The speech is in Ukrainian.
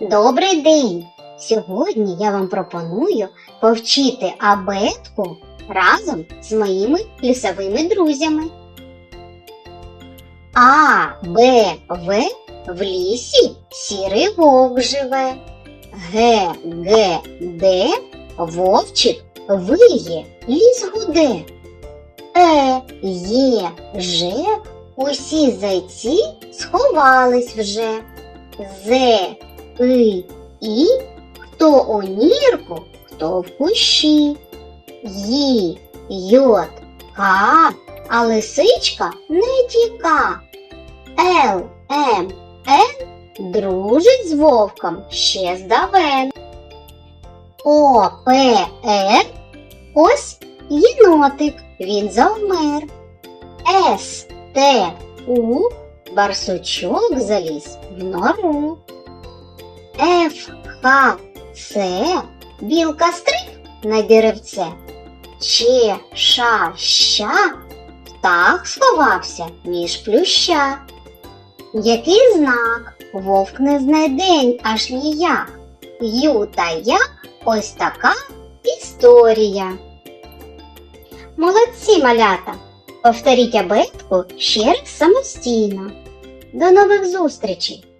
Добрий день! Сьогодні я вам пропоную повчити абетку разом з моїми лісовими друзями. А, Б, В в лісі сірий вовк живе. Г, Г, Д вовчик виє, ліс гуде. Е, Є, Ж усі зайці сховались вже. З, И, І, хто у нірку, хто в кущі. Ї, Йот, К, а лисичка не тіка. Л, М, Н дружить з вовком ще здавен. О, П, Р, ось єнотик, він завмер. С, Т, У, барсучок заліз в нору. Ф, С, білка стриб на деревце. Ч, Ш, Щ, птах сховався між плюща. Який знак вовк не знайдень аж ніяк. Ю та я ось така історія. Молодці малята! Повторіть абетку ще раз самостійно. До нових зустрічей!